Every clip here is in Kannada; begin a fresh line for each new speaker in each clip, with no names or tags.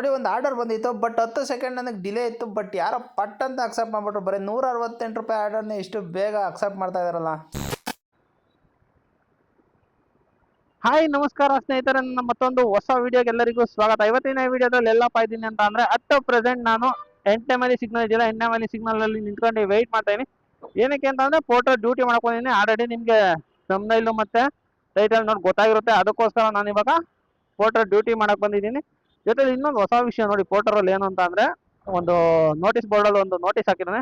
ನೋಡಿ, ಒಂದು ಆರ್ಡರ್ ಬಂದಿತ್ತು ಬಟ್ ಹತ್ತು ಸೆಕೆಂಡ್ ನನಗೆ ಡಿಲೇ ಇತ್ತು ಬಟ್ ಯಾರೋ ಪಟ್ ಅಂತ ಅಕ್ಸೆಪ್ಟ್ ಮಾಡಿಬಿಟ್ರು. ಬರೀ ನೂರ ಅರವತ್ತೆಂಟು ರೂಪಾಯಿ ಆರ್ಡರ್ನ ಇಷ್ಟು ಬೇಗ ಅಕ್ಸೆಪ್ಟ್ ಮಾಡ್ತಾ ಇದಾರಲ್ಲ
ಹಾಯ್ ನಮಸ್ಕಾರ ಸ್ನೇಹಿತರೆ. ನನ್ನ ಮತ್ತೊಂದು ಹೊಸ ವಿಡಿಯೋಗೆ ಎಲ್ಲರಿಗೂ ಸ್ವಾಗತ. ಇವತ್ತಿನ ವಿಡಿಯೋದಲ್ಲಿ ಎಲ್ಲ ಇದ್ದೀನಿ ಅಂತ ಅಂದ್ರೆ ಅಟ್ ಪ್ರೆಸೆಂಟ್ ನಾನು ಎಂಟನೇ ಮನೆ ಸಿಗ್ನಲ್ ಇದೆಯಲ್ಲ ಎಂಟನೇ ಮನೆ ಸಿಗ್ನಲ್ ಅಲ್ಲಿ ನಿಂತ್ಕೊಂಡು ವೆಯ್ಟ್ ಮಾಡ್ತಾ ಇದೀನಿ ಏನಕ್ಕೆ ಅಂತ ಅಂದ್ರೆ ಫೋಟೋ ಡ್ಯೂಟಿ ಮಾಡ್ಕೊಂಡಿದ್ದೀನಿ. ಆಲ್ರೆಡಿ ನಿಮಗೆ ನಮ್ನೈಲು ಮತ್ತೆ ಟೈಟಲ್ ನೋಡಿ ಗೊತ್ತಾಗಿರುತ್ತೆ. ಅದಕ್ಕೋಸ್ಕರ ನಾನು ಇವಾಗ ಫೋಟೋ ಡ್ಯೂಟಿ ಮಾಡಕ್ ಬಂದಿದ್ದೀನಿ. ಜೊತೆಲಿ ಇನ್ನೊಂದು ಹೊಸ ವಿಷಯ ನೋಡಿ ಪೋರ್ಟರಲ್ಲಿ ಏನು ಅಂತ ಅಂದ್ರೆ ಒಂದು ನೋಟಿಸ್ ಬೋರ್ಡಲ್ಲಿ ಒಂದು ನೋಟಿಸ್ ಹಾಕಿದ್ದಾನೆ.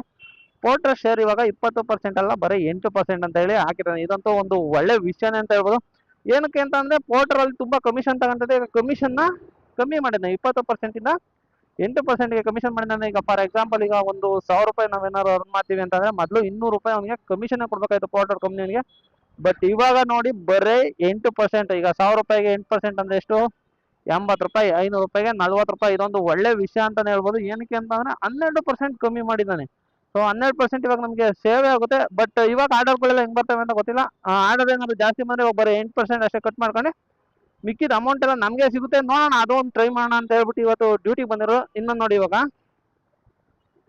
ಪೋರ್ಟರ್ ಶೇರ್ ಇವಾಗ ಇಪ್ಪತ್ತು ಪರ್ಸೆಂಟ್ ಅಲ್ಲ, ಬರೀ ಎಂಟು ಪರ್ಸೆಂಟ್ ಅಂತ ಹೇಳಿ ಹಾಕಿದ್ದಾನೆ. ಇದಂತೂ ಒಂದು ಒಳ್ಳೆ ವಿಷಯನೇ ಅಂತ ಹೇಳ್ಬೋದು. ಏನಕ್ಕೆ ಅಂತ ಅಂದ್ರೆ ಪೋರ್ಟರ್ ಅಲ್ಲಿ ತುಂಬಾ ಕಮಿಷನ್ ತಗೊಂತದೆ. ಈಗ ಕಮಿಷನ್ನ ಕಮ್ಮಿ ಮಾಡಿದ್ದಾನೆ, ಇಪ್ಪತ್ತು ಪರ್ಸೆಂಟ್ ಇಂದ ಎಂಟು ಪರ್ಸೆಂಟ್ಗೆ ಕಮಿಷನ್ ಮಾಡಿದ್ದಾನೆ. ಈಗ ಫಾರ್ ಎಕ್ಸಾಂಪಲ್ ಈಗ ಒಂದು ಸಾವಿರ ರೂಪಾಯಿ ನಾವೇನಾದ್ರು ಅರ್ನ್ ಮಾಡ್ತೀವಿ ಅಂತಂದ್ರೆ ಮೊದಲು ಇನ್ನೂರು ರೂಪಾಯಿ ಅವನಿಗೆ ಕಮಿಷನ್ ಕೊಡ್ಬೇಕಾಯ್ತು ಪೋರ್ಟರ್ ಅವನಿಗೆ. ಬಟ್ ಇವಾಗ ನೋಡಿ ಬರೀ ಎಂಟು ಪರ್ಸೆಂಟ್ ಈಗ ಸಾವಿರ ರೂಪಾಯಿಗೆ ಎಂಟು ಪರ್ಸೆಂಟ್ ಅಂದ್ರೆ ಎಷ್ಟು? ಎಂಬತ್ತು ರೂಪಾಯಿ, ಐನೂರು ರೂಪಾಯಿಗೆ ನಲ್ವತ್ತು ರೂಪಾಯಿ, ಇದೊಂದು ಒಳ್ಳೆ ವಿಷಯ ಅಂತಲೇ ಹೇಳ್ಬೋದು. ಏನಕ್ಕೆ ಅಂತಂದ್ರೆ ಹನ್ನೆರಡು ಪರ್ಸೆಂಟ್ ಕಮ್ಮಿ ಮಾಡಿದ್ದಾನೆ. ಸೊ ಹನ್ನೆರಡು ಪರ್ಸೆಂಟ್ ಇವಾಗ ನಮಗೆ ಸೇವೆ ಆಗುತ್ತೆ. ಬಟ್ ಇವಾಗ ಆರ್ಡರ್ಗಳೆಲ್ಲ ಹೆಂಗೆ ಬರ್ತವೆ ಅಂತ ಗೊತ್ತಿಲ್ಲ. ಆರ್ಡರ್ ಏನಾದರೂ ಜಾಸ್ತಿ ಬಂದ್ರೆ ಬರೀ ಎಂಟು ಪರ್ಸೆಂಟ್ ಅಷ್ಟೇ ಕಟ್ ಮಾಡ್ಕೊಂಡು ಮಿಕ್ಕಿದ ಅಮೌಂಟ್ ಎಲ್ಲ ನಮಗೆ ಸಿಗುತ್ತೆ. ನೋಡೋಣ ಅದೊಂದು ಟ್ರೈ ಮಾಡೋಣ ಅಂತ ಹೇಳ್ಬಿಟ್ಟು ಇವತ್ತು ಡ್ಯೂಟಿ ಬಂದಿರೋ ಇನ್ನೊಂದು ನೋಡಿ ಇವಾಗ.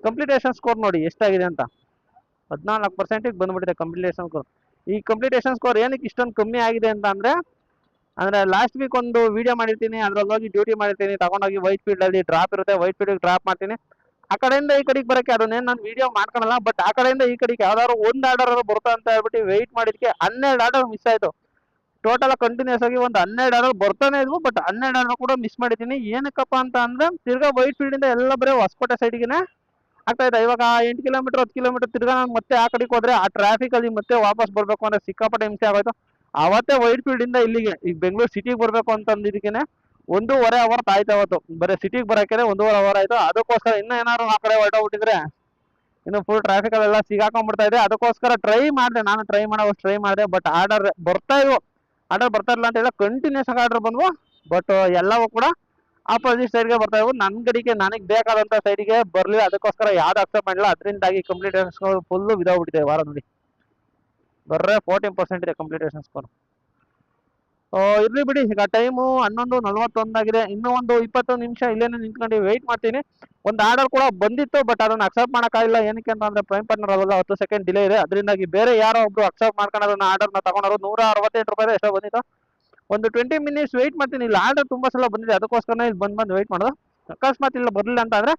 ಕಂಪ್ಲೀಟೇಷನ್ ಸ್ಕೋರ್ ನೋಡಿ, ಎಷ್ಟಾಗಿದೆ ಅಂತ. ಹದಿನಾಲ್ಕು ಪರ್ಸೆಂಟಿಗೆ ಬಂದ್ಬಿಟ್ಟಿದೆ ಕಂಪ್ಲೀಟೇಷನ್ ಸ್ಕೋರ್ ಈ ಕಂಪ್ಲೀಟೇಷನ್ ಸ್ಕೋರ್ ಏನಕ್ಕೆ ಇಷ್ಟೊಂದು ಕಮ್ಮಿ ಆಗಿದೆ ಅಂತ ಅಂದ್ರೆ ಅಂದ್ರೆ ಲಾಸ್ಟ್ ವೀಕ್ ಒಂದು ವಿಡಿಯೋ ಮಾಡಿರ್ತೀನಿ ಅದ್ರಲ್ಲಿ ಹೋಗಿ ಡ್ಯೂಟಿ ಮಾಡಿರ್ತೀನಿ, ತಗೊಂಡೋಗಿ ವೈಟ್ ಫೀಲ್ಡ್ ಅಲ್ಲಿ ಡ್ರಾಪ್ ಇರುತ್ತೆ ವೈಟ್ ಫೀಲ್ಡ್ ಡ್ರಾಪ್ ಮಾಡ್ತೀನಿ. ಆ ಕಡೆಯಿಂದ ಈ ಕಡೆಗೆ ಬರೋಕ್ಕೆ ಅದನ್ನೇನು ನಾನು ವಿಡಿಯೋ ಮಾಡ್ಕೊಳಲ್ಲ ಬಟ್ ಆ ಕಡೆಯಿಂದ ಈ ಕಡೆಗೆ ಯಾವ್ದಾದ್ರು ಒಂದು ಆರ್ಡರ್ ಬರುತ್ತಾ ಅಂತ ಹೇಳ್ಬಿಟ್ಟು ವೆಯ್ಟ್ ಮಾಡಿದ್ಕೆ ಹನ್ನೆರಡು ಆರ್ಡರ್ ಮಿಸ್ ಆಯ್ತು. ಟೋಟಲ್ ಕಂಟಿನ್ಯೂಸ್ ಆಗಿ ಒಂದು ಹನ್ನೆರಡು ಆರ್ಡರ್ ಬರ್ತಾನೆ ಇದ್ವು ಬಟ್ ಹನ್ನೆರಡು ಆರ್ಡರ್ ಕೂಡ ಮಿಸ್ ಮಾಡಿದ್ದೀನಿ. ಏನಕ್ಕಪ್ಪ ಅಂತ ಅಂದ್ರೆ ತಿರ್ಗಾ ವೈಟ್ ಫೀಲ್ಡ್ ಇಂದ ಎಲ್ಲ ಬರೀ ಹೊಸಕೋಟೆ ಸೈಡ್ಗೆ ಆಗ್ತಾ ಇದೆ. ಇವಾಗ ಎಂಟು ಕಿಲೋಮೀಟರ್ ಹತ್ತು ಕಿಲೋಮೀಟರ್ ತಿರ್ಗಾ ನಾನು ಮತ್ತೆ ಆ ಕಡೆಗೆ ಹೋದ್ರೆ ಆ ಟ್ರಾಫಿಕ್ ಅಲ್ಲಿ ಮತ್ತೆ ವಾಪಸ್ ಬರಬೇಕು ಅಂದ್ರೆ ಸಿಕ್ಕಾಪಟ್ಟೆ ಹಿಂಸೆ ಆಗೋಯ್ತು. ಅವತ್ತೇ ವೈಟ್ ಫೀಲ್ಡ್ ಇಂದ ಇಲ್ಲಿಗೆ, ಈಗ ಬೆಂಗಳೂರು ಸಿಟಿಗೆ ಬರಬೇಕು ಅಂತ ಅಂದಿದ್ದಕ್ಕೆ ಒಂದೂವರೆ ಅವರ್ ಆಯ್ತು ಅವತ್ತು. ಬರೀ ಸಿಟಿಗೆ ಬರೋಕೆ ಒಂದೂವರೆ ಅವರ್ ಆಯ್ತು. ಅದಕ್ಕೋಸ್ಕರ ಇನ್ನ ಏನಾದ್ರು ಆ ಕಡೆ ಹೊರಟೋಗ್ಬಿಟ್ಟಿದ್ರೆ ಇನ್ನು ಫುಲ್ ಟ್ರಾಫಿಕ್ ಅಲ್ಲೆಲ್ಲ ಸಿಗಾಕೊಂಡ್ಬಿಡ್ತಾ ಇದೆ. ಅದಕ್ಕೋಸ್ಕರ ಟ್ರೈ ಮಾಡಿದೆ. ನಾನು ಟ್ರೈ ಮಾಡೋ ಟ್ರೈ ಮಾಡಿದೆ. ಬಟ್ ಆರ್ಡರ್ ಬರ್ತಾ ಇದ್ವು. ಆರ್ಡರ್ ಬರ್ತಾ ಇಲ್ಲ ಅಂತ ಹೇಳಿ ಕಂಟಿನ್ಯೂಸ್ ಆಗಿ ಆರ್ಡರ್ ಬಂದ್ವು. ಬಟ್ ಎಲ್ಲವೂ ಕೂಡ ಆಪೋಸಿಟ್ ಸೈಡ್ಗೆ ಬರ್ತಾ ಇದ್ವು. ನನ್ನ ಕಡೆಗೆ ನನಗೆ ಬೇಕಾದಂತ ಸೈಡಿಗೆ ಬರಲಿಲ್ಲ. ಅದಕ್ಕೋಸ್ಕರ ಯಾವ್ದು ಅಕ್ಸೆಪ್ಟ್ ಮಾಡಿಲ್ಲ ಅದರಿಂದಾಗಿ ಕಂಪ್ಲೀಟ್ ಫುಲ್ಲು ಬಿದ್ದೋಗ್ಬಿಟ್ಟಿದೆ ವಾರ ನೋಡಿ. ಬರ್ರೆ ಫೋರ್ಟೀನ್ ಪರ್ಸೆಂಟ್ ಇದೆ ಕಂಪ್ಲೀಟೇಷನ್ ಸ್ಕೋರ್ ಇರ್ಲಿ ಬಿಡಿ, ಈಗ ಟೈಮು ಹನ್ನೊಂದು ನಲ್ವತ್ತೊಂದಾಗಿದೆ ಇನ್ನೂ ಒಂದು ಇಪ್ಪತ್ತೊಂದು ನಿಮಿಷ ಇಲ್ಲೇನೆ ನಿಂತ್ಕೊಂಡು ವೆಯ್ಟ್ ಮಾಡ್ತೀನಿ. ಒಂದು ಆರ್ಡರ್ ಕೂಡ ಬಂದಿತ್ತು ಬಟ್ ಅದನ್ನ ಅಕ್ಸೆಪ್ಟ್ ಮಾಡೋಕ್ಕಾಗಿಲ್ಲ ಏನಕ್ಕೆ ಅಂತಂದರೆ ಪ್ರೈಮ್ ಪಾರ್ಟ್ನರ್ ಅವಾಗ ಹತ್ತು ಸೆಕೆಂಡ್ ಡಿಲೇ ಇದೆ. ಅದರಿಂದಾಗಿ ಬೇರೆ ಯಾರೋ ಒಬ್ರು ಅಕ್ಸೆಪ್ಟ್ ಮಾಡ್ಕೊಂಡು ಆರ್ಡರ್ನ ತಗೊಂಡರು. ನೂರ ಅರವತ್ತೆಂಟು ರೂಪಾಯಿ ಎಷ್ಟೋ ಬಂದಿತ್ತು. ಒಂದು ಟ್ವೆಂಟಿ ಮಿನಿಟ್ಸ್ ವೆಯ್ಟ್ ಮಾಡ್ತೀನಿ. ಇಲ್ಲಿ ಆರ್ಡರ್ ತುಂಬ ಸಲ ಬಂದಿದೆ. ಅದಕ್ಕೋಸ್ಕರನೇ ಇಲ್ಲಿ ಬಂದು ಬಂದು ವೆಯ್ಟ್ ಮಾಡೋದು. ಅಕಸ್ಮಾತ್ ಇಲ್ಲ, ಬರಲಿಲ್ಲ ಅಂತಂದರೆ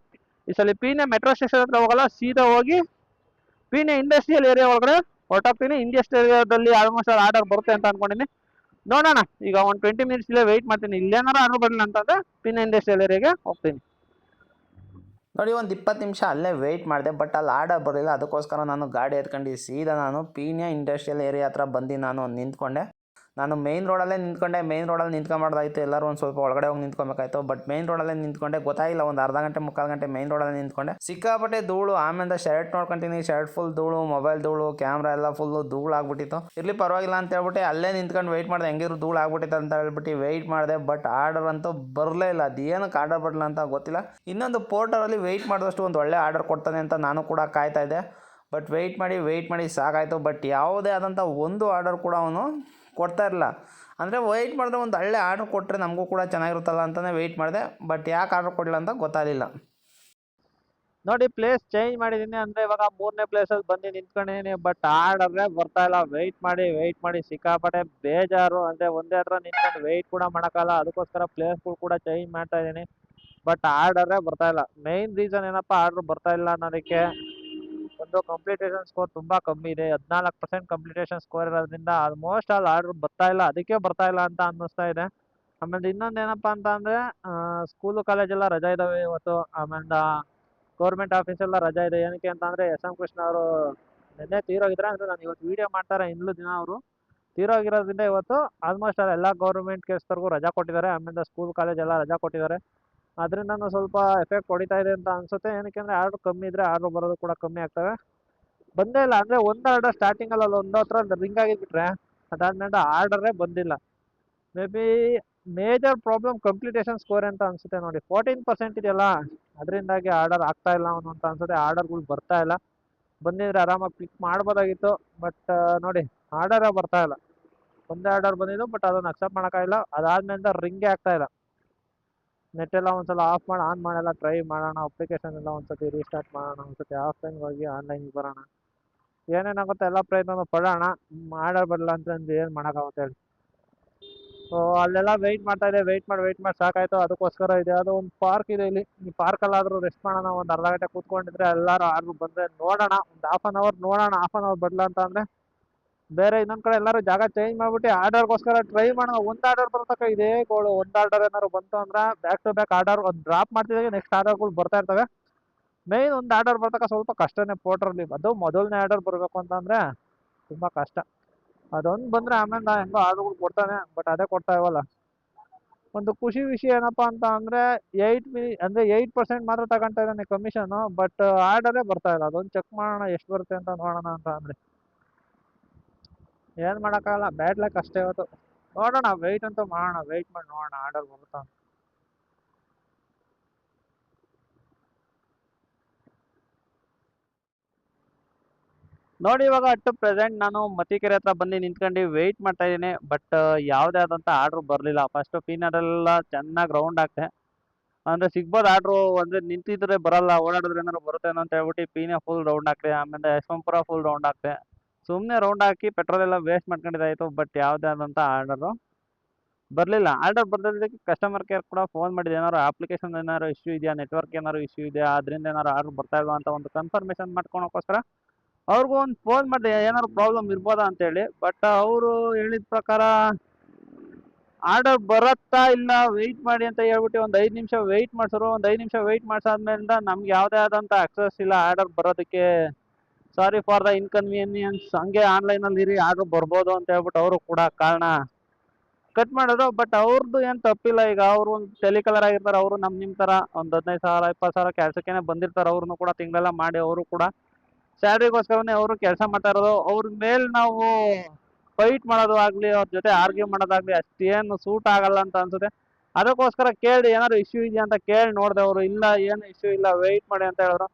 ಈ ಸಲ ಪೀನೆ ಮೆಟ್ರೋ ಸ್ಟೇಷನ್ ಹತ್ರ ಹೋಗಲ್ಲ, ಸೀದಾ ಹೋಗಿ ಪೀನೆ ಇಂಡಸ್ಟ್ರಿಯಲ್ ಏರಿಯಾ ಒಳಗಡೆ ಹೊರಟೋಗ್ತೀನಿ ಇಂಡಸ್ಟ್ರಿಯಲ್ ಏರಿಯಾದಲ್ಲಿ ಆಲ್ಮೋಸ್ಟ್ ಆರ್ಡರ್ ಬರುತ್ತೆ ಅಂತ ಅನ್ಕೊಂಡಿನಿ. ನೋಡೋಣ, ಈಗ ಒಂದು ಟ್ವೆಂಟಿ ಮಿನಿಟ್ಸ್ ಇಲ್ಲೇ ವೆಯ್ಟ್ ಮಾಡ್ತೀನಿ. ಇಲ್ಲೇನಾರ ಆರ್ಡರ್ ಬರಲಿಲ್ಲ ಅಂತಂದ್ರೆ ಪಿನ್ ಇಂಡಸ್ಟ್ರಿಯಲ್ ಏರಿಯಾಗೆ ಹೋಗ್ತೀನಿ.
ನೋಡಿ, ಒಂದು ಇಪ್ಪತ್ತು ನಿಮಿಷ ಅಲ್ಲೇ ವೆಯ್ಟ್ ಮಾಡಿದೆ ಬಟ್ ಅಲ್ಲಿ ಆರ್ಡರ್ ಬರಲಿಲ್ಲ. ಅದಕ್ಕೋಸ್ಕರ ನಾನು ಗಾಡಿ ಎತ್ಕೊಂಡು ಸೀದಾ ನಾನು ಪೀಣ್ಯ ಇಂಡಸ್ಟ್ರಿಯಲ್ ಏರಿಯಾ ಹತ್ರ ಬಂದು ನಾನು ನಿಂತ್ಕೊಂಡೆ. ನಾನು ಮೇನ್ ರೋಡಲ್ಲೇ ನಿಂತ್ಕೊಂಡೆ ಮೇನ್ ರೋಡಲ್ಲಿ ನಿಂತ್ಕೊಂಬಾರ್ದಾಯ್ತು ಎಲ್ಲರೂ ಒಂದು ಸ್ವಲ್ಪ ಒಳಗಡೆ ಹೋಗಿ ನಿಂತ್ಕೊಬೇಕಾಯ್ತು. ಬಟ್ ಮೇನ್ ರೋಡಲ್ಲೇ ನಿಂತ್ಕೊಂಡೆ, ಗೊತ್ತಾಗಿಲ್ಲ. ಒಂದು ಅರ್ಧ ಗಂಟೆ, ಮುಕ್ಕಾಲು ಗಂಟೆ ಮೇನ್ ರೋಡಲ್ಲಿ ನಿಂತ್ಕೊಂಡೆ. ಸಿಕ್ಕಾಪಟ್ಟೆ ಧೂಳು ಆಮೇಲೆ ಶರ್ಟ್ ನೋಡ್ಕೊಂತೀನಿ. ಶರ್ಟ್ ಫುಲ್ ಧೂಳು ಮೊಬೈಲ್ ಧೂಳು ಕ್ಯಾಮ್ರಾ ಎಲ್ಲ ಫುಲ್ಲು ಧೂಳು ಆಗ್ಬಿಟ್ಟಿತ್ತು. ಇರಲಿ, ಪರವಾಗಿಲ್ಲ ಅಂತ ಹೇಳ್ಬಿಟ್ಟು ಅಲ್ಲೇ ನಿಂತ್ಕೊಂಡು ವೆಯ್ಟ್ ಮಾಡಿದೆ. ಹೆಂಗಿದ್ರು ಧೂಳು ಆಗ್ಬಿಟ್ಟಿತ್ತು ಅಂತ ಹೇಳ್ಬಿಟ್ಟು ವೆಯ್ಟ್ ಮಾಡಿದೆ. ಬಟ್ ಆರ್ಡರ್ ಅಂತೂ ಬರಲೇ ಇಲ್ಲ. ಅದು ಏನಕ್ಕೆ ಆರ್ಡರ್ ಬರಲಿಲ್ಲ ಅಂತ ಗೊತ್ತಿಲ್ಲ. ಇನ್ನೊಂದು ಪೋರ್ಟರಲ್ಲಿ ವೆಯ್ಟ್ ಮಾಡಿದಷ್ಟು ಒಂದು ಒಳ್ಳೆ ಆರ್ಡರ್ ಕೊಡ್ತಾನೆ ಅಂತ ನಾನು ಕೂಡ ಕಾಯ್ತಾ ಇದ್ದೆ. ಬಟ್ ವೆಯ್ಟ್ ಮಾಡಿ ವೆಯ್ಟ್ ಮಾಡಿ ಸಾಕಾಯಿತು. ಬಟ್ ಯಾವುದೇ ಆದಂಥ ಒಂದು ಆರ್ಡರ್ ಕೂಡ ಅವನು ಕೊಡ್ತಾ ಇರಲಿಲ್ಲ ಅಂದರೆ ವೆಯ್ಟ್ ಮಾಡಿದ್ರೆ ಒಂದು ಒಳ್ಳೆ ಆರ್ಡ್ರ್ ಕೊಟ್ಟರೆ ನಮಗೂ ಕೂಡ ಚೆನ್ನಾಗಿರುತ್ತಲ್ಲ ಅಂತಲೇ ವೆಯ್ಟ್ ಮಾಡಿದೆ. ಬಟ್ ಯಾಕೆ ಆರ್ಡ್ರ್ ಕೊಡಲಿಲ್ಲ ಅಂತ ಗೊತ್ತಾಗಲಿಲ್ಲ.
ನೋಡಿ ಪ್ಲೇಸ್ ಚೇಂಜ್ ಮಾಡಿದ್ದೀನಿ ಅಂದರೆ ಇವಾಗ ಮೂರನೇ ಪ್ಲೇಸಲ್ಲಿ ಬಂದು ನಿಂತ್ಕೊಂಡಿದ್ದೀನಿ ಬಟ್ ಆರ್ಡರ್ನೇ ಬರ್ತಾ ಇಲ್ಲ. ವೆಯ್ಟ್ ಮಾಡಿ ವೆಯ್ಟ್ ಮಾಡಿ. ಸಿಕ್ಕಾಪಟ್ಟೆ ಬೇಜಾರು. ಅಂದರೆ ಒಂದೇ ಹತ್ರ ನಿಂತ್ಕೊಂಡು ವೆಯ್ಟ್ ಕೂಡ ಮಾಡೋಕ್ಕಲ್ಲ ಅದಕ್ಕೋಸ್ಕರ ಪ್ಲೇಸ್ಗಳು ಕೂಡ ಚೇಂಜ್ ಮಾಡ್ತಾ ಇದ್ದೀನಿ ಬಟ್ ಆರ್ಡರೇ ಬರ್ತಾ ಇಲ್ಲ. ಮೇಯ್ನ್ ರೀಸನ್ ಏನಪ್ಪ ಆರ್ಡ್ರ್ ಬರ್ತಾ ಇಲ್ಲ ಅನ್ನೋದಕ್ಕೆ ಒಂದು ಕಂಪ್ಲೀಟೇಷನ್ ಸ್ಕೋರ್ ತುಂಬಾ ಕಮ್ಮಿ ಇದೆ. ಹದಿನಾಲ್ಕು ಪರ್ಸೆಂಟ್ ಕಂಪ್ಲೀಟೇಷನ್ ಸ್ಕೋರ್ ಇರೋದ್ರಿಂದ ಆಲ್ಮೋಸ್ಟ್ ಆಲ್ ಆರ್ಡರ್ ಬರ್ತಾ ಇಲ್ಲ. ಅದಕ್ಕೆ ಬರ್ತಾ ಇಲ್ಲ ಅಂತ ಅನ್ನಿಸ್ತಾ ಇದೆ. ಆಮೇಲೆ ಇನ್ನೊಂದು ಏನಪ್ಪಾ ಅಂತ ಅಂದ್ರೆ ಸ್ಕೂಲು ಕಾಲೇಜೆಲ್ಲ ರಜಾ ಇದಾವೆ ಇವತ್ತು. ಆಮೇಲೆ ಗೌರ್ಮೆಂಟ್ ಆಫೀಸ್ ಎಲ್ಲ ರಜಾ ಇದೆ. ಏನಕ್ಕೆ ಅಂತ ಅಂದ್ರೆ ಎಸ್ ಎಂ ಕೃಷ್ಣ ಅವರು ನಿನ್ನೆ ತೀರೋಗಿದ್ರೆ ಅಂದ್ರೆ ನಾನು ಇವತ್ತು ವಿಡಿಯೋ ಮಾಡ್ತಾರೆ ಇನ್ನೂ ದಿನ ಅವರು. ತೀರೋಗಿರೋದ್ರಿಂದ ಇವತ್ತು ಆಲ್ಮೋಸ್ಟ್ ಎಲ್ಲ ಗೌರ್ಮೆಂಟ್ ಕೆಲಸದವ್ರಿಗೂ ರಜಾ ಕೊಟ್ಟಿದ್ದಾರೆ. ಆಮೇಲೆ ಸ್ಕೂಲ್ ಕಾಲೇಜ್ ಎಲ್ಲ ರಜಾ ಕೊಟ್ಟಿದ್ದಾರೆ. ಅದರಿಂದ ಸ್ವಲ್ಪ ಎಫೆಕ್ಟ್ ಹೊಡಿತಾ ಇದೆ ಅಂತ ಅನ್ಸುತ್ತೆ. ಏನಕ್ಕೆ ಅಂದರೆ ಆರ್ಡರ್ ಕಮ್ಮಿ ಇದ್ರೆ ಆರ್ಡರ್ ಬರೋದು ಕೂಡ ಕಮ್ಮಿ ಆಗ್ತವೆ. ಬಂದೇ ಇಲ್ಲ, ಅಂದ್ರೆ ಒಂದು ಆರ್ಡರ್ ಸ್ಟಾರ್ಟಿಂಗ್ ಅಲ್ಲಿ ಒಂದು ಹತ್ರ ರಿಂಗ್ ಆಗಿದ್ಬಿಟ್ರೆ ಅದಾದ್ಮೇಲೆ ಆರ್ಡರೇ ಬಂದಿಲ್ಲ. Maybe major problem completion score ಅಂತ ಅನ್ಸುತ್ತೆ ನೋಡಿ. ಫೋರ್ಟೀನ್ ಪರ್ಸೆಂಟ್ ಇದೆಯಲ್ಲ, ಅದರಿಂದಾಗಿ ಆರ್ಡರ್ ಆಗ್ತಾ ಇಲ್ಲ ಅವನು ಅಂತ ಅನ್ಸುತ್ತೆ. ಆರ್ಡರ್ಗಳು ಬರ್ತಾ ಇಲ್ಲ. ಬಂದಿದ್ರೆ ಆರಾಮಾಗಿ ಪಿಕ್ ಮಾಡ್ಬೋದಾಗಿತ್ತು ಬಟ್ ನೋಡಿ ಆರ್ಡರೇ ಬರ್ತಾ ಇಲ್ಲ. ಒಂದೇ ಆರ್ಡರ್ ಬಂದಿದ್ದು ಬಟ್ ಅದನ್ನ ಅಕ್ಸೆಪ್ಟ್ ಮಾಡೋಕ್ಕಾಗಿಲ್ಲ. ಅದಾದ್ಮೇಲೆ ರಿಂಗೇ ಆಗ್ತಾ ಇಲ್ಲ. ನೆಟ್ ಎಲ್ಲ ಒಂದ್ಸಲ ಆಫ್ ಮಾಡಿ ಆನ್ ಮಾಡೆಲ್ಲ ಟ್ರೈ ಮಾಡೋಣ ಅಪ್ಲಿಕೇಶನ್ ಎಲ್ಲ ಒಂದ್ಸತಿ ರೀಸ್ಟಾರ್ಟ್ ಮಾಡೋಣ, ಒಂದ್ಸತಿ ಆಫ್ಲೈನ್ಗೆ ಹೋಗಿ ಆನ್ಲೈನ್ಗೆ ಬರೋಣ. ಏನೇನಾಗುತ್ತೆ ಎಲ್ಲ ಪ್ರಯತ್ನ ಪಡೋಣ ಆರ್ಡರ್ ಬರಲ್ಲ ಅಂತಂದು ಏನು ಮಾಡೋಕ್ಕಾಗುತ್ತೆ ಹೇಳಿ. ಸೊ ಅಲ್ಲೆಲ್ಲ ವೆಯ್ಟ್ ಮಾಡ್ತಾ ಇದೆ ವೆಯ್ಟ್ ಮಾಡಿ ವೆಯ್ಟ್ ಮಾಡಿ ಸಾಕಾಯ್ತು, ಅದಕ್ಕೋಸ್ಕರ ಇದೆ, ಅದು ಒಂದು ಪಾರ್ಕ್ ಇದೆ ಇಲ್ಲಿ. ಈ ಪಾರ್ಕಲ್ಲಾದರೂ ರೆಸ್ಟ್ ಮಾಡೋಣ, ಒಂದು ಅರ್ಧ ಗಂಟೆ ಕೂತ್ಕೊಂಡಿದ್ರೆ ಎಲ್ಲರೂ ಆರ್ಡ್ರ್ ಬಂದರೆ ನೋಡೋಣ, ಒಂದು ಹಾಫ್ ಆನ್ ಅವರ್ ನೋಡೋಣ ಹಾಫ್ ಆನ್ ಅವರ್ ಬರಲ್ಲ ಅಂತ ಅಂದರೆ ಬೇರೆ ಇನ್ನೊಂದು ಕಡೆ ಎಲ್ಲರೂ ಜಾಗ ಚೇಂಜ್ ಮಾಡ್ಬಿಟ್ಟು ಆರ್ಡರ್ಗೋಸ್ಕರ ಟ್ರೈ ಮಾಡೋಣ. ಒಂದ್ ಆರ್ಡರ್ ಬರ್ತಕ್ಕ ಇದೇ ಗೋಳು. ಒಂದ್ ಆರ್ಡರ್ ಏನಾದ್ರು ಬಂತು ಅಂದ್ರೆ ಬ್ಯಾಕ್ ಟು ಬ್ಯಾಕ್ ಆರ್ಡರ್ ಒಂದು ಡ್ರಾಪ್ ಮಾಡ್ತಿದಾಗ ನೆಕ್ಸ್ಟ್ ಆರ್ಡರ್ಗಳು ಬರ್ತಾ ಇರ್ತವೆ. ಮೇನ್ ಒಂದು ಆರ್ಡರ್ ಬರ್ತಕ್ಕ ಸ್ವಲ್ಪ ಕಷ್ಟನೇ ಪೋಟ್ರಲ್ಲಿ. ಅದು ಮೊದಲನೇ ಆರ್ಡರ್ ಬರಬೇಕು ಅಂತಂದರೆ ತುಂಬಾ ಕಷ್ಟ. ಅದೊಂದು ಬಂದ್ರೆ ಆಮೇಲೆ ನಾ ಹೆಂಗೋ ಆರ್ಡರ್ಗಳು ಕೊಡ್ತಾನೆ ಬಟ್ ಅದೇ ಕೊಡ್ತಾ ಇವಲ್ಲ ಒಂದು ಖುಷಿ ವಿಷಯ ಏನಪ್ಪ ಅಂತ ಅಂದ್ರೆ ಏಯ್ಟ್ ಮಿನಿ ಅಂದ್ರೆ ಏಯ್ಟ್ ಪರ್ಸೆಂಟ್ ಮಾತ್ರ ತಗೊಂತಾ ಇದ್ದಾನೆ ಕಮಿಷನ್ ಬಟ್ ಆರ್ಡರೇ ಬರ್ತಾ ಇಲ್ಲ. ಅದೊಂದು ಚೆಕ್ ಮಾಡೋಣ, ಎಷ್ಟು ಬರುತ್ತೆ ಅಂತ ನೋಡೋಣ ಅಂತ ಅಂದರೆ. ಏನು ಮಾಡೋಕ್ಕಾಗಲ್ಲ ಬ್ಯಾಡ್ ಲಕ್ ಅಷ್ಟೇ ಇವತ್ತು. ನೋಡೋಣ ವೆಯ್ಟ್ ಅಂತೂ ಮಾಡೋಣ ವೆಯ್ಟ್ ಮಾಡಿ ನೋಡೋಣ ಆರ್ಡರ್ ಬರುತ್ತಾ? ನೋಡಿ ಇವಾಗ ಅಟ್ ಪ್ರೆಸೆಂಟ್ ನಾನು ಮತಿಕೆರೆ ಹತ್ರ ಬಂದು ನಿಂತ್ಕೊಂಡು ವೆಯ್ಟ್ ಮಾಡ್ತಾ ಇದ್ದೀನಿ ಬಟ್ ಯಾವುದೇ ಆದಂಥ ಆರ್ಡ್ರ್ ಬರಲಿಲ್ಲ. ಫಸ್ಟ್ ಪೀನರೆಲ್ಲ ಚೆನ್ನಾಗಿ ರೌಂಡ್ ಆಗ್ತೆ. ಅಂದರೆ ಸಿಗ್ಬೋದು ಆರ್ಡ್ರು ಅಂದರೆ ನಿಂತಿದ್ರೆ ಬರಲ್ಲ, ಓಡಾಡಿದ್ರೆ ಏನಾದ್ರು ಬರುತ್ತೆ ಅಂತ ಹೇಳ್ಬಿಟ್ಟು ಪೀನೇ ಫುಲ್ ರೌಂಡ್ ಆಗ್ತೆ, ಆಮೇಲೆ ಯಶವಂತಪುರ ಫುಲ್ ರೌಂಡ್ ಆಗ್ತೆ. ಸುಮ್ಮನೆ ರೌಂಡ್ ಹಾಕಿ ಪೆಟ್ರೋಲ್ ಎಲ್ಲ ವೇಸ್ಟ್ ಮಾಡ್ಕೊಂಡಿದ್ದಾಯಿತು ಬಟ್ ಯಾವುದೇ ಆದಂಥ ಆರ್ಡರು ಬರಲಿಲ್ಲ. ಆರ್ಡರ್ ಬರ್ದಿದ್ದಕ್ಕೆ ಕಸ್ಟಮರ್ ಕೇರ್ ಕೂಡ ಫೋನ್ ಮಾಡಿದೆ. ಏನಾರು ಅಪ್ಲಿಕೇಶನ್ ಏನಾರು ಇಶ್ಯೂ ಇದೆಯಾ? ನೆಟ್ವರ್ಕ್ ಏನಾರು ಇಶ್ಯೂ ಇದೆಯಾ? ಅದರಿಂದ ಏನಾದ್ರು ಆರ್ಡರ್ ಬರ್ತಾ ಇಲ್ವಾ ಅಂತ ಒಂದು ಕನ್ಫರ್ಮೇಷನ್ ಮಾಡ್ಕೊಳಕ್ಕೋಸ್ಕರ ಅವ್ರಿಗೂ ಒಂದು ಫೋನ್ ಮಾಡಿದೆ. ಏನಾರು ಪ್ರಾಬ್ಲಮ್ ಇರ್ಬೋದಾ ಅಂತೇಳಿ. ಬಟ್ ಅವರು ಹೇಳಿದ ಪ್ರಕಾರ ಆರ್ಡರ್ ಬರುತ್ತಾ ಇಲ್ಲ ವೆಯ್ಟ್ ಮಾಡಿ ಅಂತ ಹೇಳ್ಬಿಟ್ಟು ಒಂದು ಐದು ನಿಮಿಷ ವೆಯ್ಟ್ ಮಾಡಿಸೋರು. ಒಂದು ಐದು ನಿಮಿಷ ವೆಯ್ಟ್ ಮಾಡಿಸಾದ್ಮೇಲಿಂದ ನಮ್ಗೆ ಯಾವುದೇ ಆದಂಥ ಆಕ್ಸೆಸ್ ಇಲ್ಲ. ಆರ್ಡರ್ ಬರೋದಕ್ಕೆ ಸಾರಿ ಫಾರ್ ದ ಇನ್ಕನ್ವೀನಿಯನ್ಸ್ ಹಂಗೆ ಆನ್ಲೈನಲ್ಲಿ ಇರಿ, ಆಗ ಬರ್ಬೋದು ಅಂತ ಹೇಳ್ಬಿಟ್ಟು ಅವರು ಕೂಡ ಕಾರಣ ಕಟ್ ಮಾಡಿದ್ರು. ಬಟ್ ಅವ್ರದ್ದು ಏನು ತಪ್ಪಿಲ್ಲ. ಈಗ ಅವರು ಒಂದು ಟೆಲಿಕಲರ್ ಆಗಿರ್ತಾರೆ, ಅವರು ನಮ್ಮ ನಿಮ್ಮ ಥರ ಒಂದು ಹದಿನೈದು ಸಾವಿರ, ಇಪ್ಪತ್ತು ಸಾವಿರ ಕೆಲಸಕ್ಕೇನೆ ಬಂದಿರ್ತಾರೆ. ಅವ್ರನ್ನೂ ಕೂಡ ತಿಂಗಳೆಲ್ಲ ಮಾಡಿ ಅವರು ಕೂಡ ಸ್ಯಾಲ್ರಿಗೋಸ್ಕರನೇ ಅವರು ಕೆಲಸ ಮಾಡ್ತಾ ಇರೋದು. ಅವ್ರ ಮೇಲೆ ನಾವು ಫೈಟ್ ಮಾಡೋದು ಆಗಲಿ, ಅವ್ರ ಜೊತೆ ಆರ್ಗ್ಯೂ ಮಾಡೋದಾಗಲಿ ಅಷ್ಟೇನು ಸೂಟ್ ಆಗಲ್ಲ ಅಂತ ಅನ್ಸುತ್ತೆ. ಅದಕ್ಕೋಸ್ಕರ ಕೇಳಿ, ಏನಾದ್ರು ಇಶ್ಯೂ ಇದೆಯಾ ಅಂತ ಕೇಳಿ ನೋಡಿದೆ ಅವರು. ಇಲ್ಲ, ಏನು ಇಶ್ಯೂ ಇಲ್ಲ ವೆಯ್ಟ್ ಮಾಡಿ ಅಂತ ಹೇಳಿದ್ರು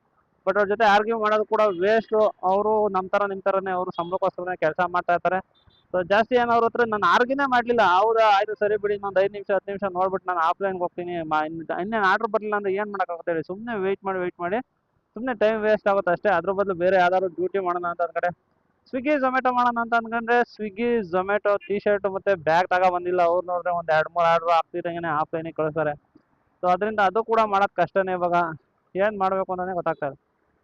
ಬಟ್ ಅವ್ರ ಜೊತೆ ಆರ್ಗ್ಯೂ ಮಾಡೋದು ಕೂಡ ವೇಸ್ಟು ಅವರು ನಮ್ಮ ಥರ ನಿಮ್ಮ ಥರನೇ ಅವರು ಸಂಬಳಕ್ಕೋಸ್ಕರನೇ ಕೆಲಸ ಮಾಡ್ತಾ ಇರ್ತಾರೆ. ಸೊ ಜಾಸ್ತಿ ಏನು ಅವ್ರ ಹತ್ರ ನಾನು ಆರ್ಗ್ಯೂನೇ ಮಾಡಲಿಲ್ಲ. ಹೌದಾ, ಆಯ್ತು ಸರಿ ಬಿಡಿ, ಇನ್ನೊಂದು ಐದು ನಿಮಿಷ, ಹತ್ತು ನಿಮಿಷ ನೋಡ್ಬಿಟ್ಟು ನಾನು ಆಫ್ಲೈನ್ಗೆ ಹೋಗ್ತೀನಿ. ಇನ್ನೇನು ಆರ್ಡ್ರ್ ಬರಲಿಲ್ಲ ಅಂದ್ರೆ ಏನು ಮಾಡೋಕ್ಕಾಗುತ್ತೆ ಹೇಳಿ? ಸುಮ್ಮನೆ ವೆಯ್ಟ್ ಮಾಡಿ ವೆಯ್ಟ್ ಮಾಡಿ. ಸುಮ್ಮನೆ ಟೈಮ್ ವೇಸ್ಟ್ ಆಗುತ್ತೆ ಅಷ್ಟೇ. ಅದ್ರ ಬದಲು ಬೇರೆ ಯಾವ್ದಾದ್ರು ಡ್ಯೂಟಿ ಮಾಡೋಣ ಅಂತ ಅಂದ್ಕಡೆ ಸ್ವಿಗ್ಗಿ ಝೊಮ್ಯಾಟೊ ಮಾಡೋಣ ಅಂತ ಅಂದ್ಕೊಂಡ್ರೆ ಸ್ವಿಗ್ಗಿ ಝೊಮ್ಯಾಟೊ ಟಿ ಶರ್ಟ್ ಮತ್ತು ಬ್ಯಾಗ್ ತಗೋ ಬಂದಿಲ್ಲ. ಅವ್ರು ನೋಡಿದ್ರೆ ಒಂದು ಎರಡು, ಮೂರು ಆರ್ಡ್ರ್ ಆಗ್ತಿದ್ದಂಗೆ ಆಫ್ಲೈನಿಗೆ ಕಳಿಸ್ತಾರೆ. ಸೊ ಅದರಿಂದ ಅದು ಕೂಡ ಮಾಡೋದು ಕಷ್ಟನೇ ಇವಾಗ. ಏನು ಮಾಡಬೇಕು ಅಂತಲೇ ಗೊತ್ತಾಗ್ತಾ ಇಲ್ಲ.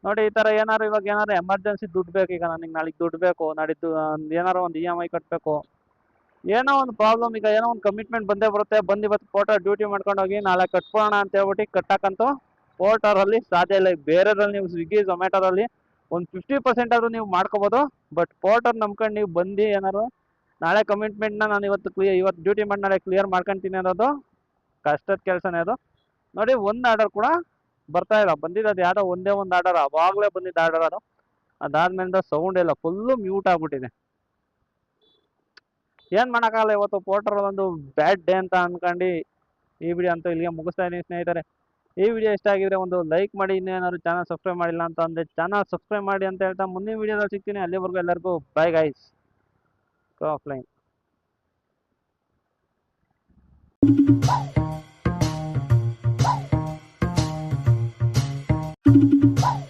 ನೋಡಿ, ಈ ಥರ ಏನಾರು ಇವಾಗ ಏನಾರು ಎಮರ್ಜೆನ್ಸಿ ದುಡ್ಡು ಬೇಕು, ಈಗ ನನಗೆ ನಾಳೆಗೆ ದುಡ್ಡು ಬೇಕು, ನಾಡಿದ್ದು ಏನಾರು ಒಂದು ಇ ಎಂ ಐ ಕಟ್ಟಬೇಕು ಏನೋ ಒಂದು ಪ್ರಾಬ್ಲಮ್ ಈಗ ಏನೋ ಒಂದು ಕಮಿಟ್ಮೆಂಟ್ ಬಂದೇ ಬರುತ್ತೆ. ಬಂದು ಇವತ್ತು ಫೋಟೋ ಡ್ಯೂಟಿ ಮಾಡ್ಕೊಂಡು ಹೋಗಿ ನಾಳೆ ಕಟ್ಕೊಳ್ಳೋಣ ಅಂತ ಹೇಳ್ಬಿಟ್ಟು ಕಟ್ಟಕ್ಕಂತೂ ಅವರಲ್ಲಿ ಸಾಧ್ಯ ಇಲ್ಲ. ಬೇರೆದ್ರಲ್ಲಿ ನೀವು ಸ್ವಿಗ್ಗಿ ಝೊಮ್ಯಾಟೋದಲ್ಲಿ ಒಂದು ಫಿಫ್ಟಿ ಪರ್ಸೆಂಟ್ ಆದರೂ ನೀವು ಮಾಡ್ಕೋಬೋದು. ಬಟ್ ಪೋರ್ಟರ್ ನಂಬ್ಕೊಂಡು ನೀವು ಬಂದು ಏನಾರು ನಾಳೆ ಕಮಿಟ್ಮೆಂಟ್ನ ನಾನು ಇವತ್ತು ಕ್ಲಿಯರ್ ಇವತ್ತು ಡ್ಯೂಟಿ ಮಾಡಿ ನಾಳೆ ಕ್ಲಿಯರ್ ಮಾಡ್ಕೊತೀನಿ ಅನ್ನೋದು ಕಷ್ಟದ ಕೆಲಸನೇ ಅದು. ನೋಡಿ, ಒಂದು ಆರ್ಡರ್ ಕೂಡ ಬರ್ತಾ ಇಲ್ಲ. ಬಂದಿದ್ದು ಯಾವುದೋ ಒಂದೇ ಒಂದು ಆರ್ಡರ್, ಅವಾಗಲೇ ಬಂದಿದ್ದ ಆರ್ಡರ್ ಅದು. ಅದಾದ್ಮೇಲಿಂದ ಸೌಂಡ್ ಇಲ್ಲ ಫುಲ್ಲು ಮ್ಯೂಟ್ ಆಗ್ಬಿಟ್ಟಿದೆ. ಏನು ಮಾಡೋಕ್ಕಾಗಲ್ಲ ಇವತ್ತು ಪೋರ್ಟರ್ ಒಂದು ಬ್ಯಾಡ್ ಡೇ ಅಂತ ಅನ್ಕೊಂಡು ಈ ವಿಡಿಯೋ ಅಂತ ಇಲ್ಲಿಗೆ ಮುಗಿಸ್ತಾ ಇದ್ದೀನಿ ಸ್ನೇಹಿತರೆ. ಈ ವಿಡಿಯೋ ಇಷ್ಟ ಆಗಿದ್ರೆ ಒಂದು ಲೈಕ್ ಮಾಡಿ, ಇನ್ನೇನಾದ್ರು ಚಾನಲ್ ಸಬ್ಸ್ಕ್ರೈಬ್ ಮಾಡಿಲ್ಲ ಅಂತ ಅಂದರೆ ಚಾನಲ್ ಸಬ್ಸ್ಕ್ರೈಬ್ ಮಾಡಿ ಅಂತ ಹೇಳ್ತಾ ಮುಂದಿನ ವಿಡಿಯೋದಲ್ಲಿ ಸಿಗ್ತೀನಿ. ಅಲ್ಲಿವರೆಗೂ ಎಲ್ಲರಿಗೂ ಬೈ ಗೈಸ್ ಆಫ್ಲೈನ್ Woo!